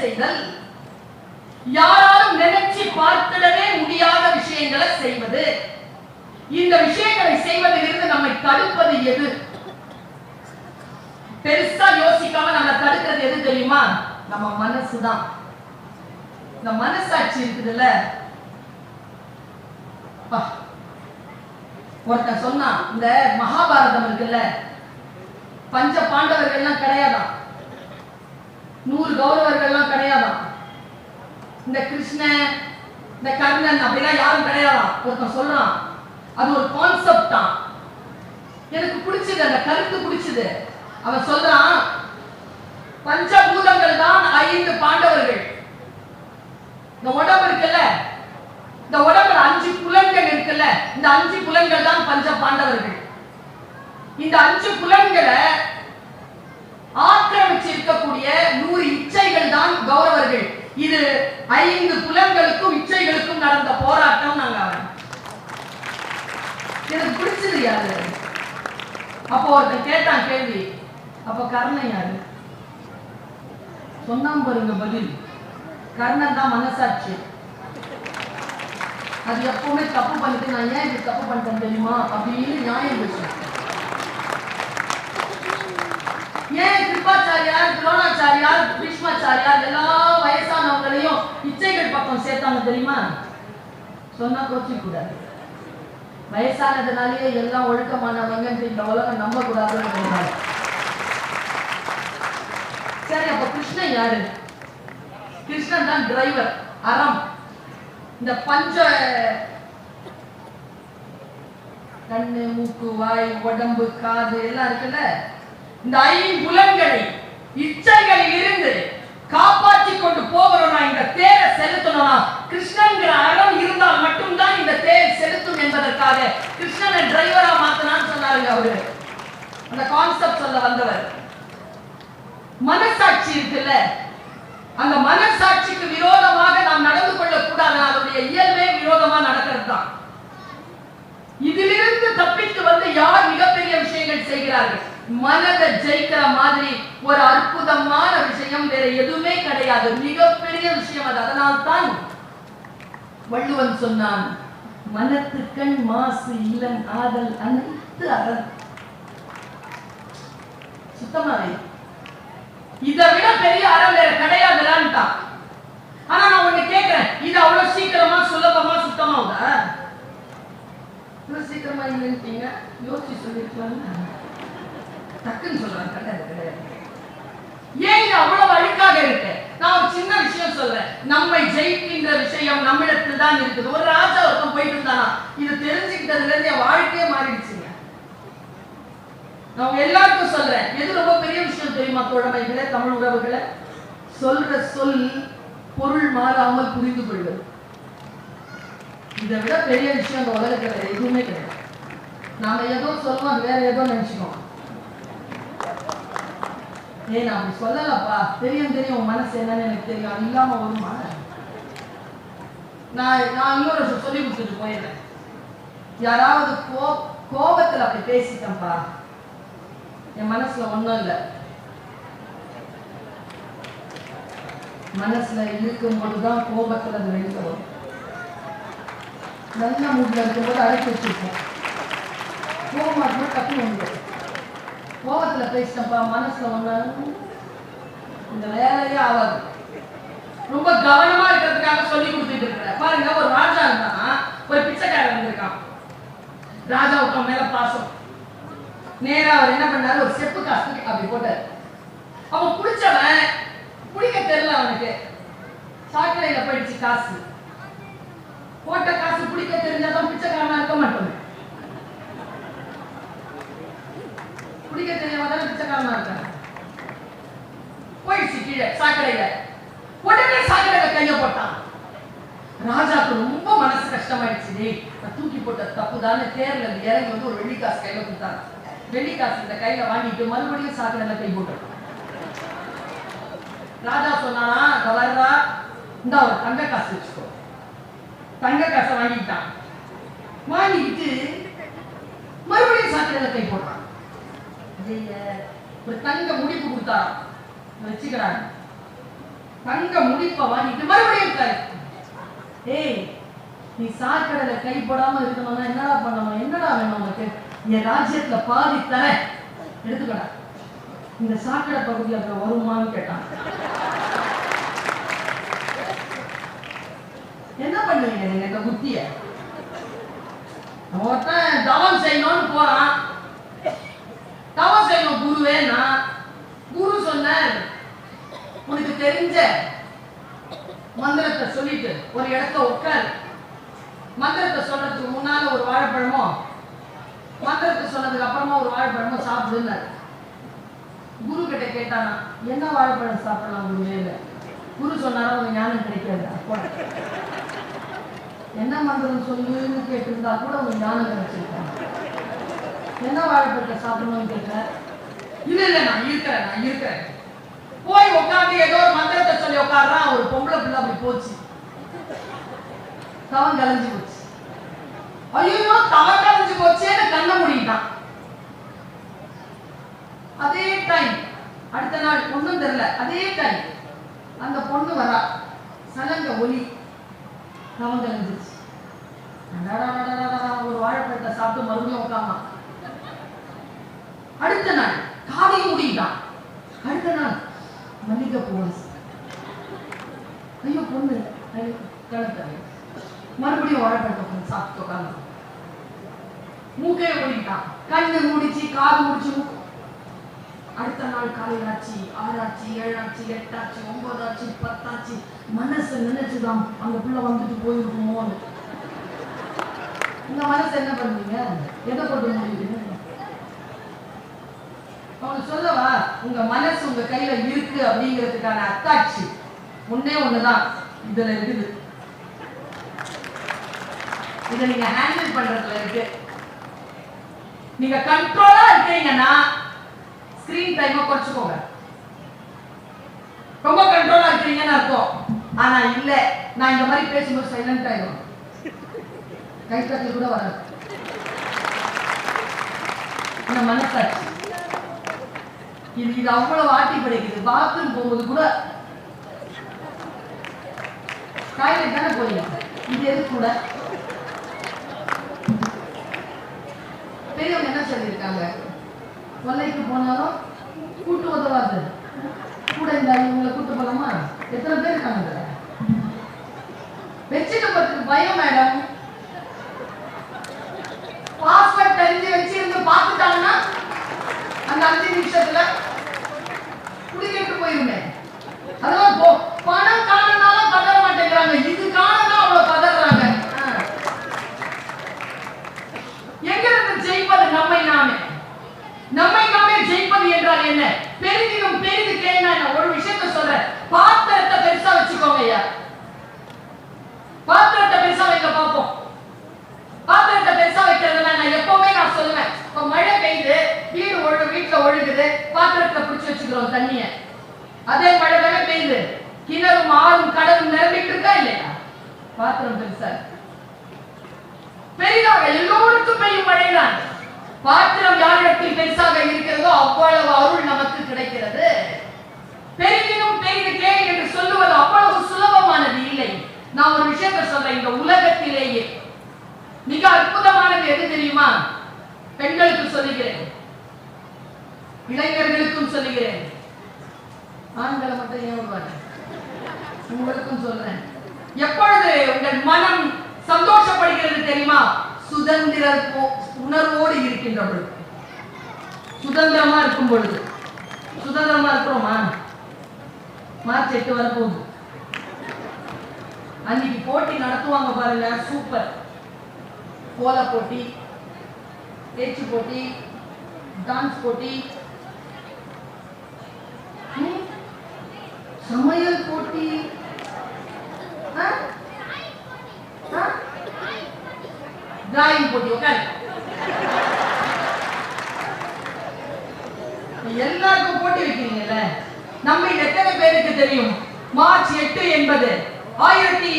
செய்தல். யாராலும் நினைச்சு பார்த்திடவே முடியாத விஷயங்களை செய்வது. இந்த விஷயங்களை செய்வதிலிருந்து நம்மை தடுப்பது எது? பெருசா யோசிக்காம நம்ம தடுக்கிறது எது தெரியுமா? நம்ம மனசுதான். இந்த மனசாட்சி இருக்குதுல்ல. ஒருத்தன் சொன்னான் இந்த மகாபாரதம் இருக்குல்ல பஞ்ச பாண்டவர்கள்லாம் கிடையாதான். நூறு கௌரவர்கள்லாம் கிடையாதான் இந்த கிருஷ்ணன் இந்த கர்ணன் அப்படிலாம் யாரும் கிடையாதான் ஒருத்தன் சொல்றான். அது ஒரு கான்செப்ட் தான். எனக்கு பிடிச்சது அந்த கருத்து பிடிச்சது. அவன் சொல்றான் பஞ்சபூதங்கள் தான் ஐந்து பாண்டவர்கள். இந்த உடம்பு இருக்குல்ல? இந்த உடம்புல அஞ்சு புலன்கள் இருக்குல்ல? இந்த அஞ்சு புலன்கள் தான் பஞ்ச பாண்டவர்கள். இந்த அஞ்சு புலன்களை ஆக்கிரமிச்சு இருக்கக்கூடிய நூறு இச்சைகள் தான் கௌரவர்கள். இது ஐந்து புலன்களுக்கும் இச்சைகளுக்கும் நடந்த போராட்டம் நாங்க எனக்கு பிடிச்சது யாரு? அப்போ ஒருத்தன் கேட்டான் கேள்வி அப்ப கர்ணன் யாரு? சொன்னான் பாருங்க பதில். கர்ணன் தான் மனசாட்சி. அது எப்பவுமே தப்பு பண்ணிட்டு நான் ஏன் இப்படி தப்பு பண்ணிட்டேன் தெரியுமா? அப்படின்னு நியாயம் பேசுவேன். ஏன் கிருபாச்சாரியார் துரோணாச்சாரியார் பீஷ்மாச்சாரியார் எல்லா வயசானவங்களையும் இச்சைகள் பக்கம் சேர்த்தாங்க தெரியுமா? சொன்னா கோச்சிக்க கூடாது வயசானதுனாலேயே எல்லாம் ஒழுக்கமானவங்க இந்த உலகம் நம்ப கூடாதுன்னு சரி அப்ப கிருஷ்ணன் யாரு? கிருஷ்ணன் தான் டிரைவர் அறம். இந்த பஞ்ச கண்ணு மூக்கு வாய் உடம்பு காது எல்லாம் இருக்குல்ல? இந்த ஐம்புலன்களை இச்சைகளில் இருந்து காப்பாற்றி கொண்டு போகிறோம்னா இந்த தேரை செலுத்தணும்னா கிருஷ்ணன்கிற அறம் இருந்தால் மட்டும்தான் இந்த தேர் செலுத்தும் என்பதற்காக கிருஷ்ணனை டிரைவரா மாத்தனான்னு சொன்னாருங்க அவரு. அந்த கான்செப்ட் சொல்ல வந்தவர். மனசாட்சி இருக்குல்ல? அந்த மனசாட்சிக்கு விரோதமாக நாம் நடந்து கொள்ளக்கூடாது அதனுடைய இயல்பே விரோதமா நடக்கிறது தான் இதிலிருந்து தப்பித்து வந்து யார் மிகப்பெரிய விஷயங்கள் செய்கிறார்கள்? மனதை ஜெயிக்கிற மாதிரி ஒரு அற்புதமான விஷயம் வேற எதுவுமே கிடையாது. மிகப்பெரிய விஷயம் அது. அதனால்தான் வள்ளுவன் சொன்னான் மனத்துக்கண் மாசு இல்லன் ஆதல் அனைத்து அரண். சுத்தமாவே. இதை விட பெரிய அறம் வேற கிடையாதுலான்ட்டான் ஆனா நான் ஒண்ணு கேட்கிறேன் இது அவ்வளவு சீக்கிரமா சுலபமா சுத்தமாவுதா இவ்வளவு சீக்கிரமா இல்லைன்னு யோசிச்சு சொல்லிருக்கலாம் டக்குன்னு சொல்றேன் கிடையாது கிடையாது ஏன் இது அவ்வளவு அழுக்காக இருக்கு? நான் ஒரு சின்ன விஷயம் சொல்றேன். நம்மை ஜெயிக்கின்ற விஷயம் நம்மிடத்தில் தான் இருக்குது. ஒரு ராஜா ஒருத்தன் போயிட்டு இருந்தானா? இது தெரிஞ்சுக்கிட்டதுல இருந்து என் வாழ்க்கையே மாறிடுச்சுங்க. நான் எல்லாருக்கும் சொல்றேன். எது ரொம்ப பெரிய விஷயம் தெரியுமா தோழமைகளே தமிழ் உறவுகளை? சொல்ற சொல் பொருள் மாறாமல் புரிந்து கொள்வது. இதை விட பெரிய விஷயம் இந்த உலகத்துல எதுவுமே கிடையாது. நாம ஏதோ சொல்லுவோம் வேற ஏதோ நினைச்சுக்கோம் ஏய் நான் அப்படி சொல்லலப்பா. தெரியும் தெரியும். உன் மனசு என்னன்னு எனக்கு தெரியும். அது இல்லாம வருமா நான் நான் இன்னொரு விஷயம் சொல்லி கொடுத்துட்டு போயிடுறேன். யாராவது கோ கோபத்துல அப்படி பேசிட்டேன்ப்பா என் மனசுல ஒண்ணும் இல்லை. மனசுல இருக்கும் பொழுதுதான் கோபத்துல அது வெளியில வரும். நல்ல மூட்ல இருக்கும்போது அழைச்சி வச்சிருக்கோம் கோபமா இருக்கும்போது உண்டு வந்துடும் கோபத்தில் பேசிட்டப்பா மனசுல ஒண்ணு இந்த வேலையே ஆகாது. ரொம்ப கவனமா இருக்கிறதுக்காக சொல்லி கொடுத்துட்டு இருக்கிறேன். பாருங்க ஒரு ராஜா இருந்தான். ஒரு பிச்சைக்காரன் இருந்திருக்கான். ராஜாவுக்கு அவன் மேல பாசம். நேரா அவர் என்ன பண்ணாரு? ஒரு செப்பு காசு அப்படி போட்டார். அவன் குடிச்சவன் குடிக்க தெரியல அவனுக்கு. சாக்கடையில போயிடுச்சு காசு. போட்ட காசு குடிக்க தெரிஞ்சாதான் பிச்சைக்காரனா இருக்க மாட்டோம். குடிக்க தெரியாம பிச்சைக்காரனா இருக்காங்க போயிடுச்சு கீழே சாக்கடையில உடனே சாக்கடையில கைய போட்டான். ராஜாக்கு ரொம்ப மனசு கஷ்டமாயிடுச்சு. டேய் நான் தூக்கி போட்ட தப்பு தானே தேர்ல இறங்கி வந்து ஒரு வெள்ளிக்காசு கையில கொடுத்தாங்க வெள்ளிக்காசு இந்த கையில வாங்கிட்டு மறுபடியும் சாக்கடையில கை போட்டான். ராஜா சொன்னானா கவர்றா இந்த ஒரு தங்க காசு வச்சுக்கோ. தங்க காசை வாங்கிட்டான் வாங்கிட்டு மறுபடியும் சாக்கடையில கை போட்டான். ஐய, ஒரு தங்க முடிப்பு கொடுத்தாராம். வச்சுக்கிறாங்க. தங்க முடிப்ப வாங்கிட்டு மறுபடியும் ஏய் நீ சாக்கடையில கை போடாம இருக்கணும்னா என்னடா பண்ணணும்? என்னடா வேணும் உனக்கு? என் ராஜ்யத்துல பாதி தரேன் எடுத்துக்கடா. இந்த சாக்கடை பகுதியில் இருக்கிற வருமான்னு கேட்டான். என்ன பண்ணுவீங்க நீங்க இந்த புத்திய ஒருத்தன் தவம் செய்யணும்னு போறான் தவம் செய்யணும் குருவேனா குரு சொன்னார் மந்திரத்தை சொல்லிட்டு ஒரு இடத்த உட்காரு. மந்திரத்தை சொல்றதுக்கு முன்னால ஒரு வாழைப்பழமோ மந்திரத்தை சொன்னதுக்கு அப்புறமா ஒரு வாழைப்பழமோ சாப்பிடுன்னாரு. குரு கிட்ட கேட்டானா என்ன வாழைப்பழம் சாப்பிடலாம் உண்மையில குரு சொன்னாரா உங்க ஞானம் கிடைக்காது என்ன மந்திரம் சொல்லுன்னு கேட்டிருந்தா கூட உங்க ஞானம் கிடைச்சிருக்காங்க என்ன வாழைப்பழத்தை சாப்பிடணும்னு கேட்டேன் இல்ல இல்ல நான் இருக்கிறேன் நான் இருக்கிறேன். போய் உட்காந்து ஏதோ ஒரு மந்திரத்தை சொல்லி உட்காடுறான் ஒரு பொம்பளை பிள்ளை அப்படி போச்சு. தவம் கலைஞ்சு போச்சு. ஐயோ தவம் கலைஞ்சு போச்சேன்னு கண்ண முடியிட்டான் அதே டைம் அடுத்த நாள் ஒண்ணும் தெரியல அதே டைம் அந்த பொண்ணு வரா. சலங்க ஒலி தவம் கலைஞ்சிச்சு ஒரு வாழைப்பழத்தை சாப்பிட்டு மறுபடியும் உட்காமா அடுத்த நாள் காதையும் மூடிட்டான் அடுத்த நாள் மல்லிகை போலீஸ் ஐயோ பொண்ணு. ஐயோ, மறுபடியும் வாழைப்பழத்தை பொண்ணு சாப்பிட்டு உட்காந்து மூக்கைய மூடிட்டான் கண்ணு முடிச்சு காது முடிச்சு அடுத்த நாள் காலையில் ஆச்சு ஆறாச்சு ஏழாச்சு எட்டாச்சு ஒன்பதாச்சு பத்தாச்சு. மனசு நினைச்சுதான் அந்த பிள்ளை வந்துட்டு போயிருக்குமோன்னு. இந்த மனசு என்ன பண்ணுவீங்க? எதை கொண்டு முடியுது அவங்க சொல்லவா உங்க மனசு உங்க கையில இருக்கு அப்படிங்கிறதுக்கான அத்தாட்சி. ஒன்னே ஒண்ணுதான். இதுல இருக்குது. இதை நீங்க ஹேண்டில் பண்றதுல இருக்கு. நீங்க கண்ட்ரோலா இருக்கீங்கன்னா ஸ்கிரீன் டைமை குறைச்சுக்கோங்க. ரொம்ப கண்ட்ரோலா இருக்கீங்கன்னு அர்த்தம். ஆனா இல்ல நான் இந்த மாதிரி பேசும்போது சைலண்ட் ஆயிடும். கை கூட வராது. இந்த மனசாட்சி. இது இது அவ்வளவு ஆட்டி படைக்குது. பாத்ரூம் போகும்போது கூட டாய்லெட் தானே போறீங்க? இது எது கூட? பெரியவங்க என்ன சொல்லியிருக்காங்க? கொல்லைக்கு போனாலும் கூட்டு உதவாது. கூட இந்த இவங்களை கூட்டு போலாமா? எத்தனை பேர் இருக்காங்க இதுல? வச்சுட்டு போறதுக்கு பயம் மேடம். பாஸ்வேர்ட் தெரிஞ்சு வச்சிருந்து பார்த்துட்டாங்கன்னா அந்த அஞ்சு நிமிஷத்துல குடிக்கிட்டு போயிருந்தேன். அதெல்லாம் போ. பணம் காணனாலும் பதற மாட்டேங்கிறாங்க. இது காணனா அவ்வளவு பதறாங்க. எங்க இருந்து ஜெயிப்பது நம்மை நாமே? நம்மை நாமே ஜெயிப்பது என்றால் என்ன? பெரிதிலும் பெரிது கேள்வி என்ன ஒரு விஷயத்த சொல்றேன். பாத்திரத்தை பெருசா வச்சுக்கோங்க ஐயா பாத்திரத்தை பெருசா வைக்க பார்ப்போம் பாத்திரத்தை பெருசா வைக்கிறதுனா நான் எப்பவுமே நான் சொல்லுவேன் இப்ப மழை பெய்யுது வீடு ஒழு வீட்டுல ஒழுகுது பாத்திரத்தை பிடிச்சு வச்சுக்கிறோம் தண்ணிய. அதே மழை தானே பெய்யுது. கிணறும் ஆறும் கடலும் நிரம்பிட்டு இருக்கா இல்லையா? பாத்திரம் பெருசா பெரிதாக எல்லோருக்கும் பெய்யும் மழைதான். பாத்திரம் யாரிடத்தில் பெருசாக இருக்கிறதோ அவ்வளவு அருள் நமக்கு கிடைக்கிறது. பெரிதினும் பெரிது கேள் என்று சொல்லுவது அவ்வளவு சுலபமானது இல்லை. நான் ஒரு விஷயத்தை சொல்றேன். இந்த உலகத்திலேயே மிக அற்புதமானது எது தெரியுமா? பெண்களுக்கு சொல்லுகிறேன். இளைஞர்களுக்கும் சொல்லுகிறேன். ஆண்களை மட்டும் ஏன் உங்களுக்கும் சொல்றேன். எப்பொழுது உங்கள் மனம் சந்தோஷப்படுகிறது தெரியுமா? சுதந்திர போ- உணர்வோடு இருக்கின்ற பொழுது. சுதந்திரமா இருக்கும் பொழுது. சுதந்திரமா இருக்கிறோமா? மார்ச் எட்டு வரப்போகுது அன்னைக்கு போட்டி நடத்துவாங்க பாருங்க சூப்பர். கோல போட்டி பேச்சு போட்டி டான்ஸ் போட்டி சமையல் போட்டி. டிராயிங் போட்டி உட்காரு. எல்லாருக்கும் போட்டி வைக்கிறீங்கல்ல? நம்ம எத்தனை பேருக்கு தெரியும்? மார்ச் எட்டு என்பது ஆயிரத்தி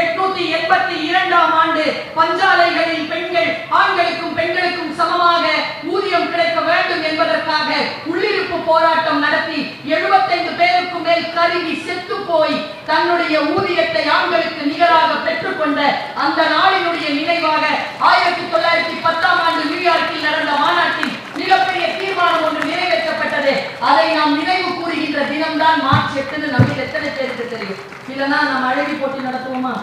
எட்நூத்தி எண்பத்தி இரண்டாம் ஆண்டு பஞ்சாலைகளில் பெண்கள் ஆண்களுக்கும் பெண்களுக்கும் சமமாக ஊதியம் கிடைக்க வேண்டும் என்பதற்காக உள்ளிருப்பு போராட்டம் நடத்தி 75 பேருக்கும் மேல் கரி கருகி செத்து போய் தன்னுடைய ஊதியத்தை ஆண்களுக்கு நிகராக பெற்றுக்கொண்ட அந்த நாளினுடைய நினைவாக ஆயிரத்தி தொள்ளாயிரத்தி பத்தாம் ஆண்டு நியூயார்க்கில் நடந்த மாநாட்டில் மிகப்பெரிய தீர்மானம் ஒன்று நிறைவேற்றப்பட்டது. அதை நாம் நினைவு கூறுகின்ற தினம்தான் மார்ச் எட்டுன்னு நம்ம எத்தனை பேருக்கு தெரியும்? இல்லைன்னா நம்ம அழகி போட்டி நடத்துவோமா?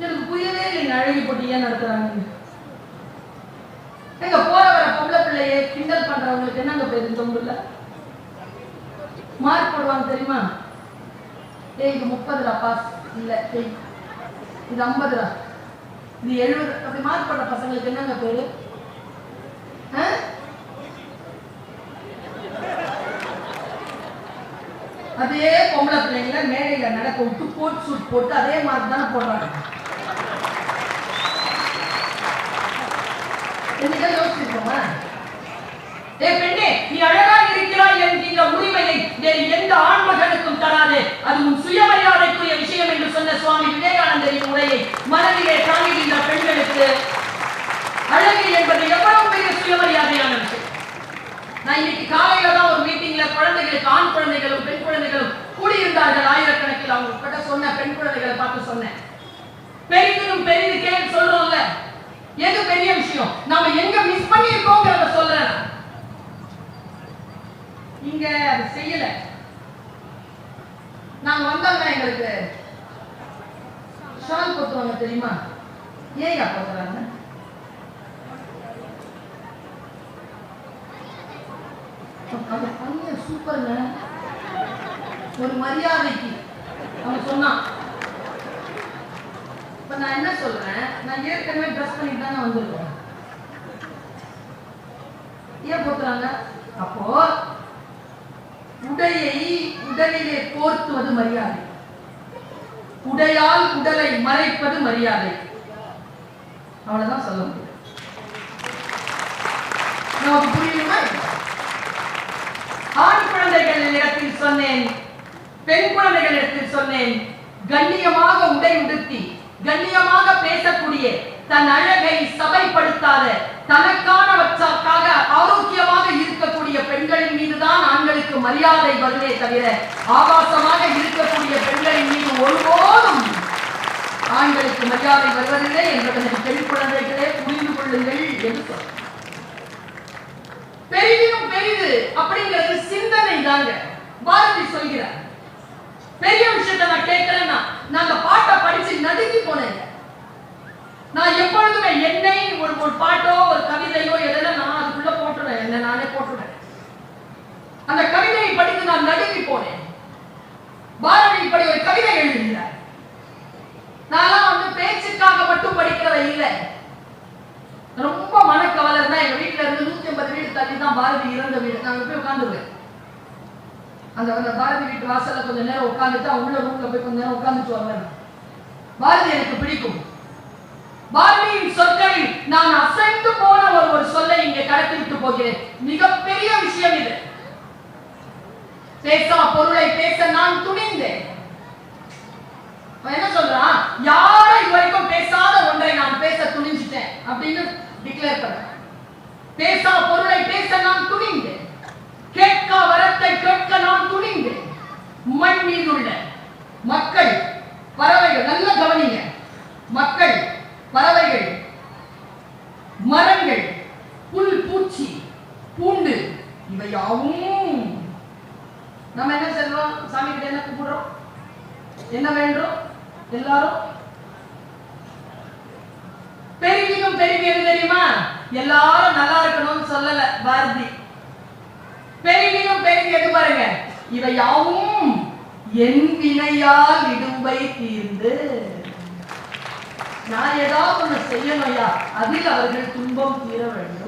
எனக்கு புரியவே இல்லைங்க அழகி போட்டி ஏன் நடத்துறாங்க எங்க போற வர பொம்பளை பிள்ளைய கிண்டல் பண்றவங்களுக்கு என்னங்க பேரு இந்த மார்க் போடுவாங்க தெரியுமா? ஏய் இது முப்பதுடா பாஸ் இல்லை ஏய் இது ஐம்பதுடா. இது எழுபது அப்படி மார்க் போடுற பசங்களுக்கு என்னங்க பேரு? அதே பொம்பளை பிள்ளைங்கள மேடையில் நடக்க விட்டு கோட் சூட் போட்டு அதே மார்க் தானே போடுறாங்க. என்னைக்கா யோசிச்சிருக்கோமா? ஏ பெண்ணே நீ அழகா இருக்கிறாய் என்கின்ற உரிமையை வேறு எந்த ஆண்மகனுக்கும் தராது. அது உன் சுயமரியாதைக்குரிய விஷயம் என்று சொன்ன சுவாமி விவேகானந்தரின் உரையை மனதிலே தாங்குகின்ற பெண்களுக்கு அழகு என்பது எவ்வளவு பெரிய சுயமரியாதையான விஷயம். நான் இன்னைக்கு காலையில தான் ஒரு மீட்டிங்ல குழந்தைகளுக்கு ஆண் குழந்தைகளும் பெண் குழந்தைகளும் கூடியிருந்தார்கள் ஆயிரக்கணக்கில் அவங்க கிட்ட சொன்ன பெண் குழந்தைகளை பார்த்து சொன்னேன் பெரிதிலும் பெரிது கேள்வி சொல்றோம்ல எது பெரிய விஷயம் நாம எங்க மிஸ் பண்ணிருக்கோங்கிறத சொல்றேன் நான். இங்க அது செய்யல நாங்க வந்தோம்னா எங்களுக்கு? ஷால் கொத்துவாங்க தெரியுமா? ஏங்க போத்துறாங்க அந்த பையன் சூப்பருங்க. ஒரு மரியாதைக்கு. அவன் சொன்னான். இப்ப நான் என்ன சொல்றேன்? நான் ஏற்கனவே ட்ரெஸ் பண்ணிட்டு தானே வந்திருக்கேன் ஏன் போத்துறாங்க அப்போ உடையை உடலிலே போர்த்துவது மரியாதை. உடையால் உடலை மறைப்பது மரியாதை. அவ்வளவுதான் சொல்ல முடியும். நமக்கு புரியுமா? ஆண் குழந்தைகளிடத்தில் சொன்னேன் பெண் குழந்தைகளிடத்தில் சொன்னேன் கண்ணியமாக உடை உடுத்தி கண்ணியமாக பேசக்கூடிய தன் அழகை சபைப்படுத்தாத தனக்கானவற்றாக்காக ஆரோக்கியமாக இருக்கக்கூடிய பெண்களின் மீதுதான் ஆண்களுக்கு மரியாதை வருதே தவிர ஆபாசமாக இருக்கக்கூடிய பெண்களின் மீது ஒருபோதும் ஆண்களுக்கு மரியாதை வருவதில்லை என்பதனை பெண் குழந்தைகளே புரிந்து கொள்ளுங்கள் என்று சொல்றேன் பெரிதும் பெரிது அப்படிங்கிறது சிந்தனை தாங்க. பாரதி சொல்கிறார். பெரிய விஷயத்தை நான் கேட்கலன்னா நாங்க பாட்டை படிச்சு நடுங்கி போனேன் நான் எப்பொழுதுமே என்னை ஒரு ஒரு பாட்டோ ஒரு கவிதையோ எதனா நான் அதுக்குள்ள போட்டுறேன் என்ன நானே போட்டுறேன் அந்த கவிதையை படித்து நான் நடுங்கி போனேன். பாரதி இப்படி ஒரு கவிதை எழுதுகிறார். நான்லாம் வந்து பேச்சுக்காக மட்டும் படிக்கிறத இல்லை. ரொம்ப மனக்கவலை இருந்தா எங்க வீட்டுல இருந்து நூத்தி ஐம்பது வீடு தள்ளி தான் பாரதி இறந்த வீடு. நான் போய் உட்காந்துருவேன். அந்த அந்த பாரதி வீட்டு வாசல்ல கொஞ்ச நேரம் உட்காந்துட்டு அவங்க உள்ள ரூம்ல போய் கொஞ்ச நேரம் உட்காந்துட்டு வருவேன் பாரதி எனக்கு பிடிக்கும். பாரதியின் சொற்களில் நான் அசைந்து போன ஒரு ஒரு சொல்லை இங்கே கடத்தி விட்டு போகிறேன். மிகப்பெரிய விஷயம் இது. பேசா பொருளை பேச நான் துணிந்தேன். என்ன சொல்றான் யாரும் இதுவரைக்கும் பேசாத ஒன்றை நான் பேச துணிஞ்சிட்டேன் அப்படின்னு டிக்ளேர் பண்றேன். பேசா பொருளை பேச நான் துணிந்தேன். கேட்கா வரத்தை கேட்க நான் துணிந்தேன். மண் மீதுள்ள மக்கள் பறவைகள் நல்ல கவனிங்க. மக்கள் பறவைகள் மரங்கள் புல் பூச்சி பூண்டு இவை யாவும் நம்ம என்ன செல்வோம் சாமி கிட்ட என்ன கூப்பிடுறோம்? என்ன வேண்டும் எல்லாரும்? பெருகிலும் பெருகியது தெரியுமா? எல்லாரும் நல்லா இருக்கணும்னு சொல்லல பாரதி. பெருகிலும் பெருகியது பாருங்க? இவை யாவும் என் வினையால் இடும்பை தீர்ந்து நான் ஏதாவது ஒன்று செய்யணும் ஐயா அதில் அவர்கள் துன்பம் தீர வேண்டும்.